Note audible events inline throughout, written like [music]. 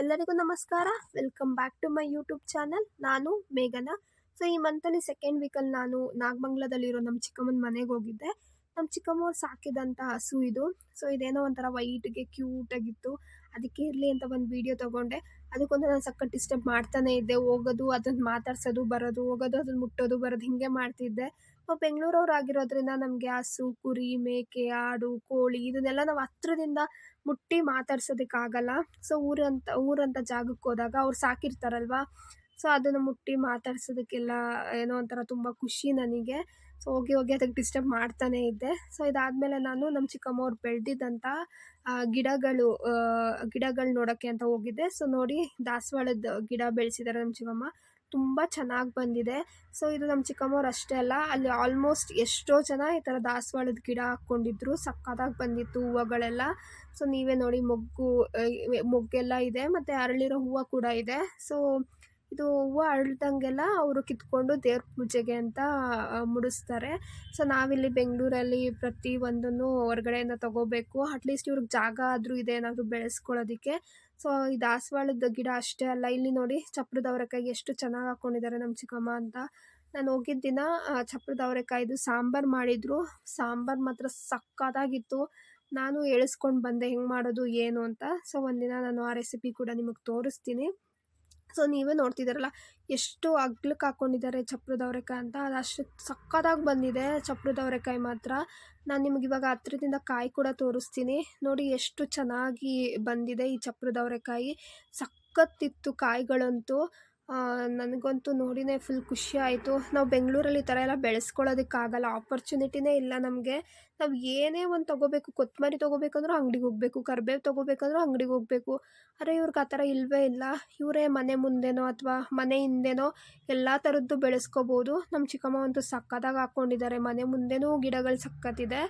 ಎಲ್ಲರಿಗೂ ನಮಸ್ಕಾರ. Welcome back to my YouTube channel ನಾನು ಮೇಘನ. ಸೊ ಈ ಮಂತಲ್ಲಿ ಸೆಕೆಂಡ್ ವೀಕಲ್ಲಿ ನಾನು ನಾಗಮಂಗ್ಲದಲ್ಲಿರೋ ನಮ್ಮ ಚಿಕ್ಕಮ್ಮನ ಮನೆಗೆ ಹೋಗಿದ್ದೆ. ನಮ್ಮ ಚಿಕ್ಕಮ್ಮವ್ರು ಸಾಕಿದಂಥ ಹಸು ಇದು. ಸೊ ಇದೇನೋ ಒಂಥರ ವೈಟ್ಗೆ ಕ್ಯೂಟಾಗಿತ್ತು ಅದಕ್ಕೆ ಇರಲಿ ಅಂತ ಒಂದು ವಿಡಿಯೋ ತೊಗೊಂಡೆ. ಅದಕ್ಕೊಂದು ನಾನು ಸಕ್ಕ ಡಿಸ್ಟರ್ಬ್ ಮಾಡ್ತಾನೆ ಇದ್ದೆ. ಹೋಗೋದು ಅದನ್ನು ಮಾತಾಡ್ಸೋದು, ಬರೋದು, ಹೋಗೋದು ಅದನ್ನು ಮುಟ್ಟೋದು, ಬರೋದು ಹೀಗೆ ಮಾಡ್ತಿದ್ದೆ. ನಾವು ಬೆಂಗಳೂರವ್ರು ಆಗಿರೋದ್ರಿಂದ ನಮಗೆ ಹಸು, ಕುರಿ, ಮೇಕೆ, ಆಡು, ಕೋಳಿ ಇದನ್ನೆಲ್ಲ ನಾವು ಹತ್ರದಿಂದ ಮುಟ್ಟಿ ಮಾತಾಡ್ಸೋದಕ್ಕಾಗಲ್ಲ. ಸೊ ಊರಂತ ಊರಂತ ಜಾಗಕ್ಕೆ ಹೋದಾಗ ಅವ್ರು ಸಾಕಿರ್ತಾರಲ್ವ? ಸೊ ಅದನ್ನು ಮುಟ್ಟಿ ಮಾತಾಡ್ಸೋದಕ್ಕೆಲ್ಲ ಏನೋ ಒಂಥರ ತುಂಬ ಖುಷಿ ನನಗೆ. ಸೊ ಹೋಗಿ ಹೋಗಿ ಅದಕ್ಕೆ ಡಿಸ್ಟರ್ಬ್ ಮಾಡ್ತಾನೆ ಇದ್ದೆ. ಸೊ ಇದಾದಮೇಲೆ ನಾನು ನಮ್ಮ ಚಿಕ್ಕಮ್ಮ ಅವ್ರು ಬೆಳೆದಿದ್ದಂಥ ಗಿಡಗಳು ಗಿಡಗಳು ನೋಡೋಕ್ಕೆ ಅಂತ ಹೋಗಿದ್ದೆ. ಸೊ ನೋಡಿ ದಾಸವಾಳದ ಗಿಡ ಬೆಳೆಸಿದ್ದಾರೆ ನಮ್ಮ ಚಿಕ್ಕಮ್ಮ. ತುಂಬ ಚೆನ್ನಾಗಿ ಬಂದಿದೆ. ಸೊ, ಇದು ನಮ್ಮ ಚಿಕ್ಕಮ್ಮವ್ರು ಅಷ್ಟೇ ಅಲ್ಲ, ಅಲ್ಲಿ ಆಲ್ಮೋಸ್ಟ್ ಎಷ್ಟೋ ಜನ ಈ ಥರ ದಾಸವಾಳದ ಗಿಡ ಹಾಕ್ಕೊಂಡಿದ್ರು. ಸಕ್ಕತ್ತಾಗಿ ಬಂದಿತ್ತು ಹೂವುಗಳೆಲ್ಲ. ಸೊ, ನೀವೇ ನೋಡಿ, ಮೊಗ್ಗು ಮೊಗ್ಗೆಲ್ಲ ಇದೆ, ಮತ್ತು ಅರಳಿರೋ ಹೂವು ಕೂಡ ಇದೆ. ಸೊ ಇದು ಹೂವು ಅರಳ್ದಂಗೆಲ್ಲ ಅವರು ಕಿತ್ಕೊಂಡು ದೇವ್ರ ಪೂಜೆಗೆ ಅಂತ ಮುಡಿಸ್ತಾರೆ. ಸೊ ನಾವಿಲ್ಲಿ ಬೆಂಗಳೂರಲ್ಲಿ ಪ್ರತಿ ಒಂದನ್ನು ಹೊರಗಡೆಯಿಂದ ತಗೋಬೇಕು. ಅಟ್ಲೀಸ್ಟ್ ಇವ್ರಿಗೆ ಜಾಗ ಆದರೂ ಇದೆ ಏನಾದರೂ ಬೆಳೆಸ್ಕೊಳ್ಳೋದಕ್ಕೆ. ಸೊ ಈ ದಾಸವಾಳದ ಗಿಡ ಅಷ್ಟೇ ಅಲ್ಲ. ಇಲ್ಲಿ ನೋಡಿ ಚಪ್ರದ ಅವರೆಕಾಯಿ ಎಷ್ಟು ಚೆನ್ನಾಗಿ ಹಾಕ್ಕೊಂಡಿದ್ದಾರೆ ನಮ್ಮ ಚಿಕ್ಕಮ್ಮ ಅಂತ. ನಾನು ಹೋಗಿದ್ದ ದಿನ ಚಪ್ರದ ಅವರೆಕಾಯ್ದು ಸಾಂಬಾರು ಮಾಡಿದರು. ಸಾಂಬಾರು ಮಾತ್ರ ಸಕ್ಕತ್ತಾಗಿತ್ತು. ನಾನು ಎಳಿಸ್ಕೊಂಡು ಬಂದೆ, ಹೆಂಗೆ ಮಾಡೋದು, ಏನು? ಅಂತ. ಸೊ ಒಂದಿನ ನಾನು ಆ ರೆಸಿಪಿ ಕೂಡ ನಿಮಗೆ ತೋರಿಸ್ತೀನಿ. ಸೊ ನೀವೇ ನೋಡ್ತಿದ್ದೀರಲ್ಲ, ಎಷ್ಟು ಅಗ್ಲಕ್ಕೆ ಹಾಕ್ಕೊಂಡಿದ್ದಾರೆ ಚಪ್ರದ ಅವರೆಕಾಯಿ ಅಂತ. ಅದು ಅಷ್ಟು ಸಕ್ಕತ್ತಾಗಿ ಬಂದಿದೆ ಚಪ್ರದ ಅವರೆಕಾಯಿ ಮಾತ್ರ. ನಾನು ನಿಮಗೆ ಇವಾಗ ಹತ್ರದಿಂದ ಕಾಯಿ ಕೂಡ ತೋರಿಸ್ತೀನಿ. ನೋಡಿ ಎಷ್ಟು ಚೆನ್ನಾಗಿ ಬಂದಿದೆ ಈ ಚಪ್ರದ ಅವರೆಕಾಯಿ. ಸಖತ್ತಿತ್ತು ಕಾಯಿಗಳಂತೂ. ನನಗಂತೂ ನೋಡಿನೇ ಫುಲ್ ಖುಷಿ ಆಯಿತು. ನಾವು ಬೆಂಗಳೂರಲ್ಲಿ ಈ ಥರ ಎಲ್ಲ ಬೆಳೆಸ್ಕೊಳ್ಳೋದಕ್ಕಾಗಲ್ಲ. ಆಪರ್ಚುನಿಟಿನೇ ಇಲ್ಲ ನಮಗೆ. ನಾವು ಏನೇ ಒಂದು ತೊಗೋಬೇಕು ಕೊತ್ತಂಬರಿ ತೊಗೋಬೇಕಂದ್ರೂ ಅಂಗಡಿಗೆ ಹೋಗಬೇಕು, ಕರ್ಬೇವು ತೊಗೋಬೇಕಂದ್ರೂ ಅಂಗಡಿಗೆ ಹೋಗಬೇಕು. ಆದರೆ ಇವ್ರಿಗೆ ಆ ಥರ ಇಲ್ಲವೇ ಇಲ್ಲ. ಇವರೇ ಮನೆ ಮುಂದೆನೋ ಅಥವಾ ಮನೆ ಹಿಂದೆನೋ ಎಲ್ಲ ಥರದ್ದು ಬೆಳೆಸ್ಕೋಬೋದು. ನಮ್ಮ ಚಿಕ್ಕಮ್ಮ ಅಂತೂ ಸಕ್ಕತ್ತಾಗಿ ಹಾಕ್ಕೊಂಡಿದ್ದಾರೆ ಮನೆ ಮುಂದೆನೂ ಗಿಡಗಳು ಸಕ್ಕತ್ತಿದೆ.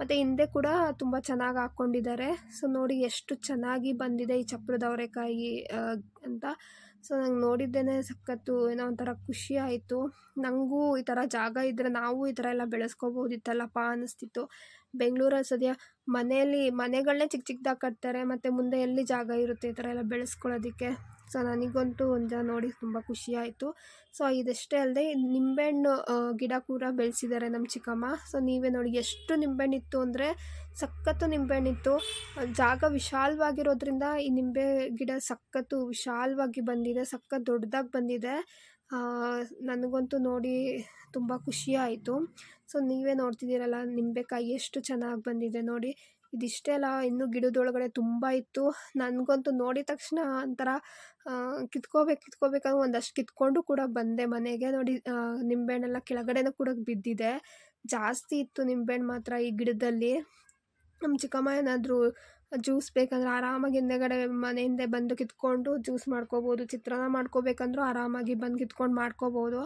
ಮತ್ತು ಹಿಂದೆ ಕೂಡ ತುಂಬ ಚೆನ್ನಾಗಿ ಹಾಕ್ಕೊಂಡಿದ್ದಾರೆ ಸೊ ನೋಡಿ ಎಷ್ಟು ಚೆನ್ನಾಗಿ ಬಂದಿದೆ ಈ ಚಪ್ರದ ಅವರೆಕಾಯಿ ಅಂತ. ಸೊ ನಂಗೆ ನೋಡಿದ್ದೇನೆ ಸಖತ್ತು ಏನೋ ಒಂಥರ ಖುಷಿ ಆಯಿತು. ನನಗೂ ಈ ಥರ ಜಾಗ ಇದ್ದರೆ ನಾವು ಈ ಥರ ಎಲ್ಲ ಬೆಳೆಸ್ಕೋಬೋದಿತ್ತಲ್ಲಪ್ಪ ಅನ್ನಿಸ್ತಿತ್ತು. ಬೆಂಗಳೂರಲ್ಲಿ ಸದ್ಯ ಮನೆಯಲ್ಲಿ ಮನೆಗಳನ್ನೇ ಚಿಕ್ಕ ಚಿಕ್ಕದಾಗಿ ಕಟ್ತಾರೆ, ಮತ್ತು ಮುಂದೆ ಎಲ್ಲಿ ಜಾಗ ಇರುತ್ತೆ ಈ ಥರ ಎಲ್ಲ ಬೆಳೆಸ್ಕೊಳ್ಳೋದಕ್ಕೆ. ಸೊ ನನಗಂತೂ ಒಂದು ನೋಡಿ ತುಂಬ ಖುಷಿ ಆಯಿತು. ಸೊ ಇದಷ್ಟೇ ಅಲ್ಲದೆ ನಿಂಬೆಹಣ್ಣು ಗಿಡ ಕೂಡ ಬೆಳೆಸಿದ್ದಾರೆ ನಮ್ಮ ಚಿಕ್ಕಮ್ಮ. ಸೊ ನೀವೇ ನೋಡಿ ಎಷ್ಟು ನಿಂಬೆಹಣ್ಣಿತ್ತು ಅಂದರೆ ಸಖತ್ತು ನಿಂಬೆಹಣ್ಣಿತ್ತು. ಜಾಗ ವಿಶಾಲವಾಗಿರೋದ್ರಿಂದ ಈ ನಿಂಬೆ ಗಿಡ ಸಖತ್ತು ವಿಶಾಲವಾಗಿ ಬಂದಿದೆ, ಸಖತ್ ದೊಡ್ಡದಾಗಿ ಬಂದಿದೆ. ನನಗಂತೂ ನೋಡಿ ತುಂಬ ಖುಷಿ ಆಯಿತು. ಸೊ, ನೀವೇ ನೋಡ್ತಿದ್ದೀರಲ್ಲ ನಿಂಬೆಕಾಯಿ ಎಷ್ಟು ಚೆನ್ನಾಗಿ ಬಂದಿದೆ ನೋಡಿ. ಇದಿಷ್ಟೇ ಅಲ್ಲ ಇನ್ನೂ ಗಿಡದೊಳಗಡೆ ತುಂಬ ಇತ್ತು. ನನಗಂತೂ ನೋಡಿದ ತಕ್ಷಣ ಒಂಥರ ಕಿತ್ಕೋಬೇಕು ಕಿತ್ಕೋಬೇಕಂದ್ರೆ ಒಂದಷ್ಟು ಕಿತ್ಕೊಂಡು ಕೂಡ ಬಂದೆ ಮನೆಗೆ. ನೋಡಿ ನಿಂಬೆಹಣ್ಣೆಲ್ಲ ಕೆಳಗಡೆನೂ ಕೂಡ ಬಿದ್ದಿದೆ. ಜಾಸ್ತಿ ಇತ್ತು ನಿಂಬೆಹಣ್ಣು ಮಾತ್ರ ಈ ಗಿಡದಲ್ಲಿ. ನಮ್ಮ ಚಿಕ್ಕಮ್ಮ ಏನಾದರೂ ಜ್ಯೂಸ್ ಬೇಕಂದ್ರೆ ಆರಾಮಾಗಿ ಹಿಂದೆಗಡೆ ಹಿಂದೆ ಬಂದು ಕಿತ್ಕೊಂಡು ಜ್ಯೂಸ್ ಮಾಡ್ಕೋಬೋದು, ಚಿತ್ರಾನ್ನ ಮಾಡ್ಕೋಬೇಕಂದ್ರೂ ಆರಾಮಾಗಿ ಬಂದು ಕಿತ್ಕೊಂಡು ಮಾಡ್ಕೋಬೋದು.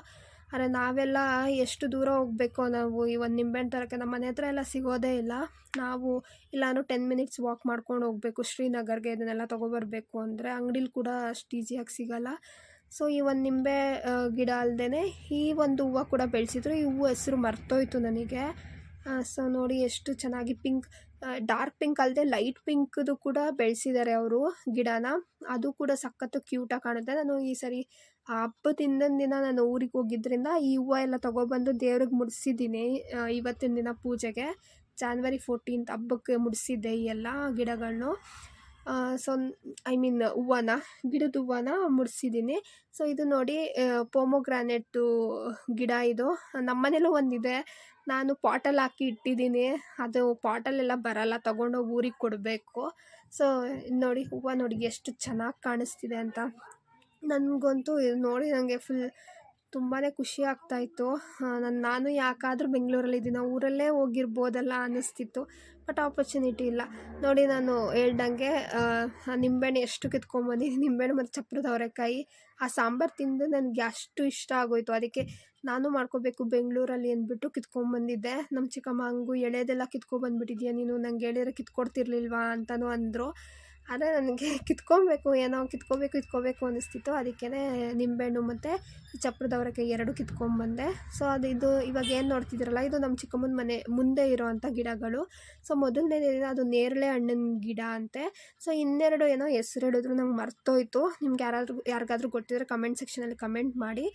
ಆದರೆ ನಾವೆಲ್ಲ ಎಷ್ಟು ದೂರ ಹೋಗಬೇಕು ನಾವು? ಈ ಒಂದು ನಿಂಬೆಹಣ್ಣು ತರೋಕ್ಕೆ ನಮ್ಮ ಮನೆ ಹತ್ರ ಎಲ್ಲ ಸಿಗೋದೇ ಇಲ್ಲ. ನಾವು ಇಲ್ಲಾನು ಟೆನ್ ಮಿನಿಟ್ಸ್ ವಾಕ್ ಮಾಡ್ಕೊಂಡು ಹೋಗಬೇಕು. ಶ್ರೀನಗರ್ಗೆ ಇದನ್ನೆಲ್ಲ ತೊಗೊಬರ್ಬೇಕು ಅಂದರೆ ಅಂಗಡೀಲಿ ಕೂಡ ಅಷ್ಟು ಈಸಿಯಾಗಿ ಸಿಗೋಲ್ಲ. ಸೊ ಈ ಒಂದು ನಿಂಬೆ ಗಿಡ ಅಲ್ಲದೇ ಈ ಒಂದು ಹೂವು ಕೂಡ ಬೆಳೆಸಿದ್ರು. ಈ ಹೂವು ಹೆಸರು ಮರ್ತೋಯ್ತು ನನಗೆ. ಸೊ ನೋಡಿ ಎಷ್ಟು ಚೆನ್ನಾಗಿ ಪಿಂಕ್ ಡಾರ್ಕ್ ಪಿಂಕ್ ಅಲ್ಲದೆ ಲೈಟ್ ಪಿಂಕ್ದು ಕೂಡ ಬೆಳೆಸಿದ್ದಾರೆ ಅವರು ಗಿಡನ. ಅದು ಕೂಡ ಸಖತ್ತು ಕ್ಯೂಟಾಗಿ ಕಾಣುತ್ತೆ. ನಾನು ಈ ಸರಿ ಹಬ್ಬದಿಂದ ದಿನ ನಾನು ಊರಿಗೆ ಹೋಗಿದ್ದರಿಂದ ಈ ಹೂವು ಎಲ್ಲ ತೊಗೊಬಂದು ದೇವ್ರಿಗೆ ಮುಡಿಸಿದ್ದೀನಿ ಇವತ್ತಿನ ದಿನ ಪೂಜೆಗೆ. ಜಾನ್ವರಿ ಫೋರ್ಟೀನ್ತ್ ಹಬ್ಬಕ್ಕೆ ಮುಡಿಸಿದ್ದೆ ಈ ಎಲ್ಲ ಗಿಡಗಳನ್ನು ಸೊ ಐ ಮೀನ್ ಹೂವನ, ಗಿಡದ ಹೂವನ ಮುಡಿಸಿದ್ದೀನಿ. ಸೊ ಇದು ನೋಡಿ ಪೋಮೋಗ್ರಾನೆಟ್ಟು ಗಿಡ ಇದು. ನಮ್ಮನೇಲೂ ಒಂದಿದೆ. ನಾನು ಪಾಟಲ್ಲಿ ಹಾಕಿ ಇಟ್ಟಿದ್ದೀನಿ. ಅದು ಪಾಟಲ್ಲೆಲ್ಲ ಬರಲ್ಲ. ತೊಗೊಂಡೋಗಿ ಊರಿಗೆ ಕೊಡಬೇಕು. ಸೊ ನೋಡಿ, ಹೂವು ನೋಡಿ ಎಷ್ಟು ಚೆನ್ನಾಗಿ ಕಾಣಿಸ್ತಿದೆ ಅಂತ. ನನಗಂತೂ ಇದು ನೋಡಿ ನನಗೆ ಫುಲ್ ತುಂಬಾ ಖುಷಿ ಆಗ್ತಾಯಿತ್ತು ನಾನು ನಾನು ಯಾಕಾದರೂ ಬೆಂಗಳೂರಲ್ಲಿದ್ದೀನೋ ಊರಲ್ಲೇ ಹೋಗಿರ್ಬೋದಲ್ಲ ಅನ್ನಿಸ್ತಿತ್ತು, ಬಟ್ ಆಪರ್ಚುನಿಟಿ ಇಲ್ಲ. ನೋಡಿ, ನಾನು ಹೇಳ್ದಂಗೆ ನಿಂಬೆಹಣ್ಣು ಎಷ್ಟು ಕಿತ್ಕೊಂಬಂದಿದ್ದೀನಿ. ನಿಂಬೆಹಣ್ಣು ಮತ್ತು ಚಪ್ರದ ಅವರೆಕಾಯಿ. ಆ ಸಾಂಬಾರು ತಿಂದು ನನಗೆ ಅಷ್ಟು ಇಷ್ಟ ಆಗೋಯಿತು. ಅದಕ್ಕೆ ನಾನು ಮಾಡ್ಕೋಬೇಕು ಬೆಂಗಳೂರಲ್ಲಿ ಅಂದ್ಬಿಟ್ಟು ಕಿತ್ಕೊಂಬಂದಿದ್ದೆ. ನಮ್ಮ ಚಿಕ್ಕಮ್ಮ, ಹಂಗು ಎಳೆದೆಲ್ಲ ಕಿತ್ಕೊಂಡ್ಬಂದ್ಬಿಟ್ಟಿದ್ಯಾ ನೀನು? ನಂಗೆ ಹೇಳಿದ್ರೆ ಕಿತ್ಕೊಡ್ತಿರ್ಲಿಲ್ವಾ? ಅಂತಲೂ ಅಂದರು. ಆದರೆ ನನಗೆ [laughs] ಕಿತ್ಕೊಬೇಕು, ಏನೋ ಕಿತ್ಕೋಬೇಕು ಕಿತ್ಕೋಬೇಕು ಅನ್ನಿಸ್ತಿತ್ತು. ಅದಕ್ಕೇ ನಿಂಬೆಹಣ್ಣು ಮತ್ತು ಚಪ್ರದ ಅವರೆಕಾಯಿ ಎರಡು ಕಿತ್ಕೊಂಡ್ಬಂದೆ. ಸೊ ಅದು ಇದು ಇವಾಗ ಏನು ನೋಡ್ತಿದ್ದೀರಲ್ಲ, ಇದು ನಮ್ಮ ಚಿಕ್ಕಮ್ಮನ ಮನೆ ಮುಂದೆ ಇರೋವಂಥ ಗಿಡಗಳು. ಸೊ ಮೊದಲನೇದಿದೆ ಅದು ನೇರಳೆ ಹಣ್ಣಿನ ಗಿಡ ಅಂತೆ. ಸೊ ಇನ್ನೆರಡು ಏನೋ ಹೆಸರು ಹೇಳಿದ್ರು, ನಂಗೆ ಮರ್ತೋಯ್ತು. ನಿಮ್ಗೆ ಯಾರಾದರೂ ಯಾರಿಗಾದರೂ ಗೊತ್ತಿದ್ರೆ ಕಮೆಂಟ್ ಸೆಕ್ಷನಲ್ಲಿ ಕಮೆಂಟ್ ಮಾಡಿ.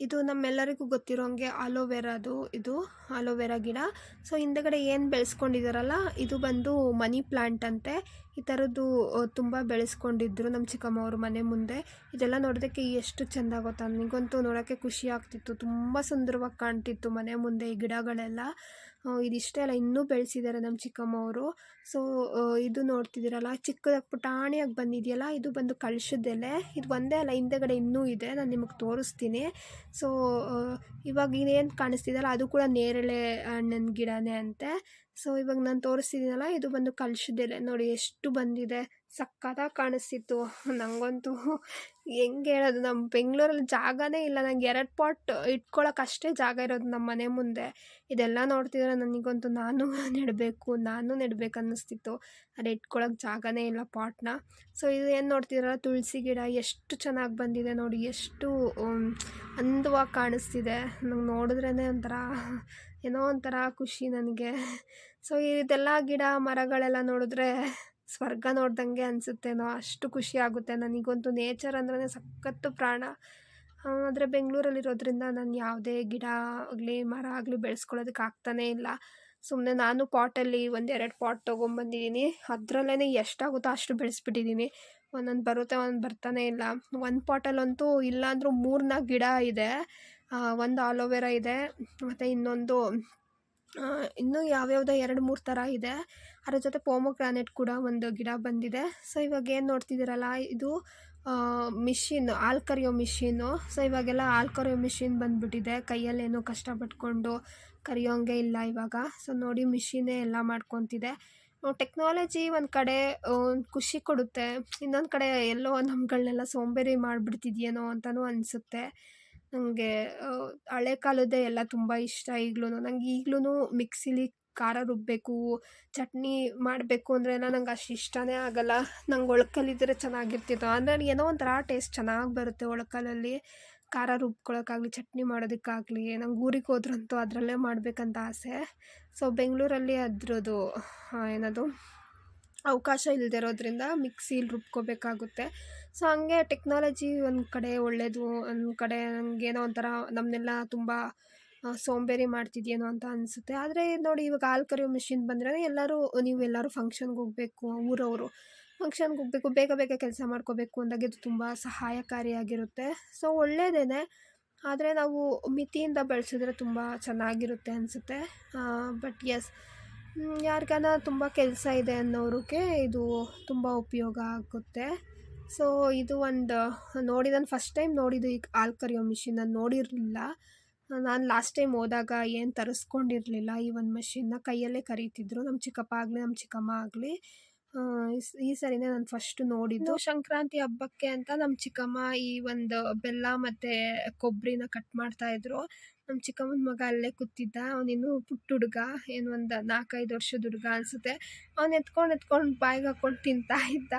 ಇದು ನಮ್ಮೆಲ್ಲರಿಗೂ ಗೊತ್ತಿರೋ ಹಂಗೆ ಆಲೋವೆರಾದು ಇದು ಆಲೋವೆರಾ ಗಿಡ. ಸೊ ಹಿಂದೆಗಡೆ ಏನು ಬೆಳೆಸ್ಕೊಂಡಿದ್ದಾರಲ್ಲ ಇದು ಬಂದು ಮನಿ ಪ್ಲಾಂಟ್ ಅಂತೆ. ಈ ಥರದ್ದು ತುಂಬ ಬೆಳೆಸ್ಕೊಂಡಿದ್ರು ನಮ್ಮ ಚಿಕ್ಕಮ್ಮವ್ರ ಮನೆ ಮುಂದೆ. ಇದೆಲ್ಲ ನೋಡೋದಕ್ಕೆ ಎಷ್ಟು ಚೆಂದ ಗೊತ್ತಾ? ನನಗಂತೂ ನೋಡೋಕ್ಕೆ ಖುಷಿ ಆಗ್ತಿತ್ತು. ತುಂಬ ಸುಂದರವಾಗಿ ಕಾಣ್ತಿತ್ತು ಮನೆ ಮುಂದೆ ಈ ಗಿಡಗಳೆಲ್ಲ. ಇದಿಷ್ಟೇ ಅಲ್ಲ, ಇನ್ನೂ ಬೆಳೆಸಿದ್ದಾರೆ ನಮ್ಮ ಚಿಕ್ಕಮ್ಮ ಅವರು. ಸೊ ಇದು ನೋಡ್ತಿದ್ದೀರಲ್ಲ, ಚಿಕ್ಕದಾಗಿ ಪುಟಾಣಿಯಾಗಿ ಬಂದಿದೆಯಲ್ಲ, ಇದು ಬಂದು ಕಳ್ಶದ ಇದು ಒಂದೇ ಅಲ್ಲ, ಹಿಂದೆಗಡೆ ಇನ್ನೂ ಇದೆ, ನಾನು ನಿಮಗೆ ತೋರಿಸ್ತೀನಿ. ಸೊ ಇವಾಗ ಇನ್ನೇನು ಕಾಣಿಸ್ತಿದೆಯಲ್ಲ, ಅದು ಕೂಡ ನೇರಳೆ ಹಣ್ಣಿನ ಗಿಡನೇ ಅಂತೆ. ಸೊ ಇವಾಗ ನಾನು ತೋರಿಸ್ತಿದ್ದೀನಲ್ಲ, ಇದು ಬಂದು ಕಳಿಸಿದ್ದೆಲೆ. ನೋಡಿ, ಎಷ್ಟು ಬಂದಿದೆ. ಸಕ್ಕತ್ತಾಗಿ ಕಾಣಿಸ್ತಿತ್ತು. ನನಗಂತೂ ಹೆಂಗೆ ಹೇಳೋದು ನಮ್ಮ ಬೆಂಗಳೂರಲ್ಲಿ ಜಾಗವೇ ಇಲ್ಲ. ನಂಗೆ ಎರಡು ಪಾಟ್ ಇಟ್ಕೊಳಕ್ಕೆ ಅಷ್ಟೇ ಜಾಗ ಇರೋದು ನಮ್ಮ ಮನೆ ಮುಂದೆ. ಇದೆಲ್ಲ ನೋಡ್ತಿದ್ರೆ ನನಗಂತೂ ನಾನು ನೆಡಬೇಕು, ನಾನು ನೆಡ್ಬೇಕು ಅನ್ನಿಸ್ತಿತ್ತು. ಅದು ಇಟ್ಕೊಳ್ಳೋಕೆ ಜಾಗನೇ ಇಲ್ಲ ಪಾಟ್ನ. ಸೊ, ಇದು ಏನು ನೋಡ್ತಿದ್ರಲ್ಲ ತುಳಸಿ ಗಿಡ ಎಷ್ಟು ಚೆನ್ನಾಗಿ ಬಂದಿದೆ ನೋಡಿ. ಎಷ್ಟು ಅಂದವಾಗಿ ಕಾಣಿಸ್ತಿದೆ. ನಂಗೆ ನೋಡಿದ್ರೇ ಒಂಥರ, ಏನೋ ಒಂಥರ ಖುಷಿ ನನಗೆ. ಸೊ, ಇದೆಲ್ಲ ಗಿಡ ಮರಗಳೆಲ್ಲ ನೋಡಿದ್ರೆ ಸ್ವರ್ಗ ನೋಡ್ದಂಗೆ ಅನಿಸುತ್ತೇನೋ, ಅಷ್ಟು ಖುಷಿ ಆಗುತ್ತೆ. ನನಗಂತೂ ನೇಚರ್ ಅಂದ್ರೆ ಸಖತ್ತು ಪ್ರಾಣ. ಆದರೆ ಬೆಂಗಳೂರಲ್ಲಿರೋದ್ರಿಂದ ನಾನು ಯಾವುದೇ ಗಿಡ ಆಗಲಿ, ಮರ ಆಗಲಿ ಬೆಳೆಸ್ಕೊಳ್ಳೋದಕ್ಕೆ ಆಗ್ತಾನೇ ಇಲ್ಲ. ಸುಮ್ಮನೆ ನಾನು ಪಾಟಲ್ಲಿ ಒಂದೆರಡು ಪಾಟ್ ತೊಗೊಂಬಂದಿದ್ದೀನಿ ಅದರಲ್ಲೇ ಎಷ್ಟಾಗುತ್ತೋ ಅಷ್ಟು ಬೆಳೆಸ್ಬಿಟ್ಟಿದ್ದೀನಿ ಒಂದೊಂದು ಬರುತ್ತೆ ಒಂದು ಬರ್ತಾನೆ ಇಲ್ಲ. ಒಂದು ಪಾಟಲ್ಲಂತೂ ಇಲ್ಲಾಂದ್ರೂ ಮೂರು ನಾಲ್ಕು ಗಿಡ ಇದೆ. ಒಂದು ಆಲೋವೆರಾ ಇದೆ. ಮತ್ತು ಇನ್ನೊಂದು ಇನ್ನೂ ಯಾವ್ಯಾವುದೋ ಎರಡು, ಮೂರು ಥರ ಇದೆ. ಅದ್ರ ಜೊತೆ ಪೋಮೋಗ್ರಾನೆಟ್ ಕೂಡ ಒಂದು ಗಿಡ ಬಂದಿದೆ. ಸೊ ಇವಾಗ ಏನು ನೋಡ್ತಿದ್ದೀರಲ್ಲ, ಇದು ಮಿಷಿನ್, ಹಾಲು ಕರಿಯೋ ಮಿಷಿನ್ನು. ಸೊ ಇವಾಗೆಲ್ಲ ಹಾಲು ಕರಿಯೋ ಮಿಷಿನ್ ಬಂದುಬಿಟ್ಟಿದೆ. ಕೈಯಲ್ಲೇನೋ ಕಷ್ಟಪಟ್ಕೊಂಡು ಕರಿಯೋಂಗೆ ಇಲ್ಲ ಇವಾಗ. ಸೊ ನೋಡಿ ಮಿಷಿನೇ ಎಲ್ಲ ಮಾಡ್ಕೊತಿದೆ. ಟೆಕ್ನಾಲಜಿ ಒಂದು ಕಡೆ ಖುಷಿ ಕೊಡುತ್ತೆ. ಇನ್ನೊಂದು ಕಡೆ ಎಲ್ಲೋ ನಮ್ಗಳನ್ನೆಲ್ಲ ಸೋಂಬೇರಿ ಮಾಡಿಬಿಡ್ತಿದ್ಯೇನೋ ಅಂತಲೂ ಅನಿಸುತ್ತೆ. ನನಗೆ ಹಳೆ ಕಾಲದ್ದೇ ಎಲ್ಲ ತುಂಬ ಇಷ್ಟ ಈಗ್ಲೂ ನಂಗೆ ಈಗ್ಲೂ ಮಿಕ್ಸಿಲಿ ಖಾರ ರುಬ್ಬಬೇಕು ಚಟ್ನಿ ಮಾಡಬೇಕು ಅಂದ್ರೆ ನಂಗೆ ಅಷ್ಟು ಇಷ್ಟನೇ ಆಗಲ್ಲ. ನಂಗೆ ಒಳ್ಕಲ್ಲಿದ್ದರೆ ಚೆನ್ನಾಗಿರ್ತಿತ್ತು. ಅಂದರೆ ಏನೋ ಒಂಥರ ಟೇಸ್ಟ್ ಚೆನ್ನಾಗಿ ಬರುತ್ತೆ ಒಳ್ಕಲ್ಲಲ್ಲಿ ಖಾರ ರುಬ್ಕೊಳಕ್ಕಾಗಲಿ, ಚಟ್ನಿ ಮಾಡೋದಕ್ಕಾಗಲಿ. ನಂಗೆ ಊರಿಗೆ ಹೋದ್ರಂತೂ ಅದರಲ್ಲೇ ಮಾಡಬೇಕಂತ ಆಸೆ. ಸೊ, ಬೆಂಗಳೂರಲ್ಲಿ ಅದ್ರದ್ದು ಏನದು, ಅವಕಾಶ ಇಲ್ಲದೆ ಇರೋದ್ರಿಂದ ಮಿಕ್ಸಿಲಿ ರುಬ್ಕೋಬೇಕಾಗುತ್ತೆ. ಸೊ ಹಂಗೆ ಟೆಕ್ನಾಲಜಿ ಒಂದು ಕಡೆ ಒಳ್ಳೆಯದು ಒಂದು ಕಡೆ ನನಗೇನೋ ಒಂಥರ ನಮ್ಮನ್ನೆಲ್ಲ ತುಂಬ ಸೋಂಬೇರಿ ಮಾಡ್ತಿದೆಯೇನೋ ಅಂತ ಅನಿಸುತ್ತೆ. ಆದರೆ ನೋಡಿ ಇವಾಗ ಹಾಲು ಕರೆಯೋ ಮಿಷಿನ್ ಬಂದರೆ ಎಲ್ಲರೂ, ನೀವು ಎಲ್ಲರೂ ಫಂಕ್ಷನ್ಗೆ ಹೋಗಬೇಕು, ಊರವರು ಫಂಕ್ಷನ್ಗೆ ಹೋಗಬೇಕು, ಬೇಗ ಬೇಗ ಕೆಲಸ ಮಾಡ್ಕೋಬೇಕು ಅಂದಾಗ ಇದು ತುಂಬ ಸಹಾಯಕಾರಿಯಾಗಿರುತ್ತೆ. ಸೊ ಒಳ್ಳೆಯದೇ ಆದರೆ ನಾವು ಮಿತಿಯಿಂದ ಬೆಳೆಸಿದ್ರೆ ತುಂಬ ಚೆನ್ನಾಗಿರುತ್ತೆ ಅನಿಸುತ್ತೆ. ಬಟ್ ಎಸ್ ಯಾರಿಗಾನ ತುಂಬ ಕೆಲಸ ಇದೆ ಅನ್ನೋರಿಗೆ ಇದು ತುಂಬ ಉಪಯೋಗ ಆಗುತ್ತೆ. ಸೊ ಇದು ಒಂದು ನೋಡಿ ನಾನು ಫಸ್ಟ್ ಟೈಮ್ ನೋಡಿದ್ದು ಈಗ ಹಾಲು ಕರಿಯೋ ಮಿಷಿನ್ ನಾನು ನೋಡಿರಲಿಲ್ಲ. ನಾನು ಲಾಸ್ಟ್ ಟೈಮ್ ಹೋದಾಗ ಏನು ತರಿಸ್ಕೊಂಡಿರಲಿಲ್ಲ ಈ ಒಂದು ಮಷಿನ್ನ ಕೈಯಲ್ಲೇ ಕರೀತಿದ್ರು ನಮ್ಮ ಚಿಕ್ಕಪ್ಪ ಆಗಲಿ ನಮ್ಮ ಚಿಕ್ಕಮ್ಮ ಆಗಲಿ. ಈ ಸರಿನೇ ನಾನು ಫಸ್ಟ್ ನೋಡಿದ್ದು. ಸಂಕ್ರಾಂತಿ ಹಬ್ಬಕ್ಕೆ ಅಂತ ನಮ್ಮ ಚಿಕ್ಕಮ್ಮ ಈ ಒಂದು ಬೆಲ್ಲ ಮತ್ತು ಕೊಬ್ಬರಿನ ಕಟ್ ಮಾಡ್ತಾಯಿದ್ರು ನಮ್ಮ ಚಿಕ್ಕಮ್ಮನ ಮಗ ಅಲ್ಲೇ ಕೂತಿದ್ದ. ಅವನಿನ್ನೂ ಪುಟ್ಟ ಹುಡುಗ, ಏನು ಒಂದು ನಾಲ್ಕೈದು ವರ್ಷದ ಹುಡುಗ ಅನಿಸುತ್ತೆ. ಅವ್ನು ಎತ್ಕೊಂಡು ಎತ್ಕೊಂಡು ಬಾಯಿಗೆ ಹಾಕ್ಕೊಂಡು ತಿಂತಾ ಇದ್ದ.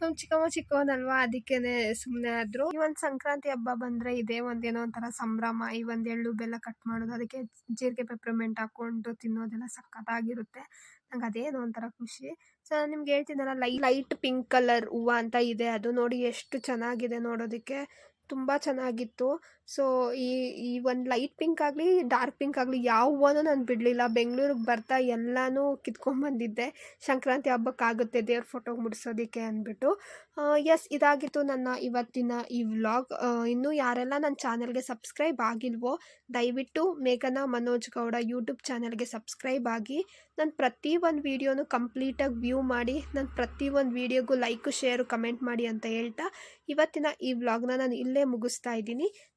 ನಮ್ಮ ಚಿಕ್ಕಮ್ಮ ಚಿಕ್ಕವನಲ್ವಾ ಅದಕ್ಕೇ ಸುಮ್ಮನೆ ಆದರು. ಈ ಒಂದು ಸಂಕ್ರಾಂತಿ ಹಬ್ಬ ಬಂದರೆ ಇದೇ ಒಂದೇನೋ ಒಂಥರ ಸಂಭ್ರಮ. ಈ ಒಂದು ಎಳ್ಳು ಬೆಲ್ಲ ಕಟ್ ಮಾಡೋದು, ಅದಕ್ಕೆ ಜೀರಿಗೆ ಪೆಪ್ರಮೆಂಟ್ ಹಾಕ್ಕೊಂಡು ತಿನ್ನೋದೆಲ್ಲ ಸಖತ್ತಾಗಿರುತ್ತೆ. ನಂಗೆ ಅದೇನೋ ಒಂಥರ ಖುಷಿ. ಸೊ ನಿಮ್ಗೆ ಹೇಳ್ತಿದ್ದಾರೆ ಲೈ, ಲೈಟ್ ಪಿಂಕ್ ಕಲರ್ ಹೂವು ಅಂತ ಇದೆ. ಅದು ನೋಡಿ ಎಷ್ಟು ಚೆನ್ನಾಗಿದೆ ನೋಡೋದಕ್ಕೆ. ತುಂಬ ಚೆನ್ನಾಗಿತ್ತು. ಸೊ ಈ ಈ ಒಂದು ಲೈಟ್ ಪಿಂಕ್ ಆಗಲಿ ಡಾರ್ಕ್ ಪಿಂಕ್ ಆಗಲಿ ಯಾವ ಹೂವನೂ ನಾನು ಬಿಡಲಿಲ್ಲ. ಬೆಂಗಳೂರಿಗೆ ಬರ್ತಾ ಎಲ್ಲನೂ ಕಿತ್ಕೊಂಡ್ಬಂದಿದ್ದೆ ಸಂಕ್ರಾಂತಿ ಹಬ್ಬಕ್ಕಾಗುತ್ತೆ ದೇವ್ರ ಫೋಟೋಗೆ ಮುಡಿಸೋದಕ್ಕೆ ಅಂದ್ಬಿಟ್ಟು. ಎಸ್ ಇದಾಗಿತ್ತು ನನ್ನ ಇವತ್ತಿನ ಈ ವ್ಲಾಗ್ ಇನ್ನೂ ಯಾರೆಲ್ಲ ನನ್ನ ಚಾನಲ್ಗೆ ಸಬ್ಸ್ಕ್ರೈಬ್ ಆಗಿಲ್ವೋ, ದಯವಿಟ್ಟು ಮೇಘನಾ ಮನೋಜ್ ಗೌಡ ಯೂಟ್ಯೂಬ್ ಚಾನಲ್ಗೆ ಸಬ್ಸ್ಕ್ರೈಬ್ ಆಗಿ, ನಾನು ಪ್ರತಿ ಒಂದು ವೀಡಿಯೋನು ಕಂಪ್ಲೀಟಾಗಿ ವ್ಯೂ ಮಾಡಿ, ನಾನು ಪ್ರತಿ ಒಂದು ವೀಡಿಯೋಗೂ ಲೈಕು ಶೇರು ಕಮೆಂಟ್ ಮಾಡಿ ಅಂತ ಹೇಳ್ತಾ, ಇವತ್ತಿನ ಈ ವ್ಲಾಗ್ನ ನಾನು ಇಲ್ಲೇ ಮುಗಿಸ್ತಾ ಇದ್ದೀನಿ.